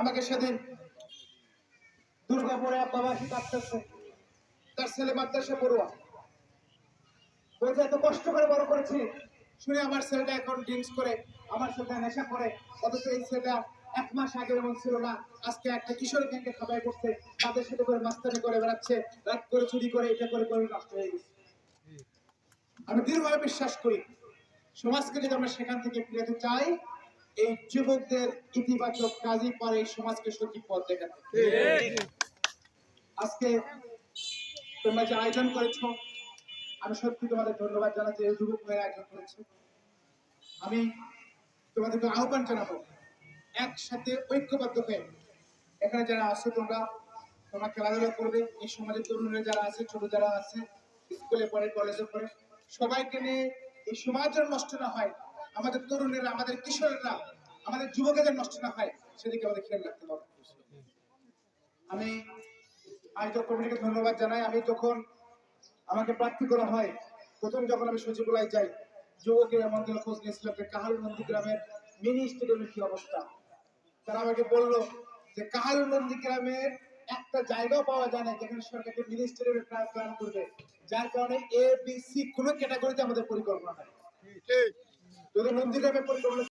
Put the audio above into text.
আমাকে সেদিন দুর্গাপুরে আব্বাবাসী কাটতেছে তার ছেলে মাদ্রাসা পড়ুয়া। বলছে, এত কষ্ট করে বড় করেছি। শুনে আমার ছেলেটা এখন ড্রিঙ্কস করে, আমার ছেলেটা নেশা করে। অথচ এই ছেলেটা এক মাস আগে এমন ছিল না। আজকে একটা কিশোর গ্যাংকে খাবাই করছে। তাদের সাথে করে মাস্তানি করে বেড়াচ্ছে। রাত করে, চুরি করে, এটা করে করে নষ্ট হয়ে গেছে। আমি দৃঢ়ভাবে বিশ্বাস করি, সমাজকে যদি আমরা সেখান থেকে ফিরাতে চাই এই যুবকদের ইতিবাচক কাজই পারে সমাজকে সঠিক পথ দেখাতে। আজকে তোমরা যে আয়োজন করেছ, আমি সত্যি তোমাদের ধন্যবাদ জানাচ্ছি, এই যুবক মেয়ের আয়োজন করেছে। আমি তোমাদেরকে আহ্বান জানাব, একসাথে ঐক্যবদ্ধ হয়ে এখানে যারা আছো তোমরা তোমরা খেলাধুলা করবে, এই সমাজের তরুণরা যারা আছে, ছোট যারা আছে, স্কুলে পড়ে, কলেজে পড়ে, সবাইকে নিয়ে এই সমাজ যেন নষ্ট না হয় আমাদের তরুণেরা, আমাদের কিশোরেরা, আমাদের যুবকেদের নষ্ট না হয়, সেদিকে আমাদের খেয়াল রাখতে হবে। আমি আয়োজক কমিটিকে ধন্যবাদ জানাই। আমি যখন আমাকে প্রার্থী করা হয়, প্রথম যখন আমি সচিবালয় যাই যুবকের মন্দির খোঁজ নিয়েছিলাম যে কাহাল নন্দী গ্রামের মিনি স্টেডিয়ামের কি অবস্থা। তারা আমাকে বলল যে কাহাল নন্দী গ্রামের একটা জায়গাও পাওয়া যায় না যেখানে সরকারকে মিনি স্টেডিয়ামের প্রায় প্ল্যান করবে। যার কারণে এ বি সি কোনো ক্যাটাগরিতে আমাদের পরিকল্পনা নাই। যদি নন্দী গ্রামের পরিকল্পনা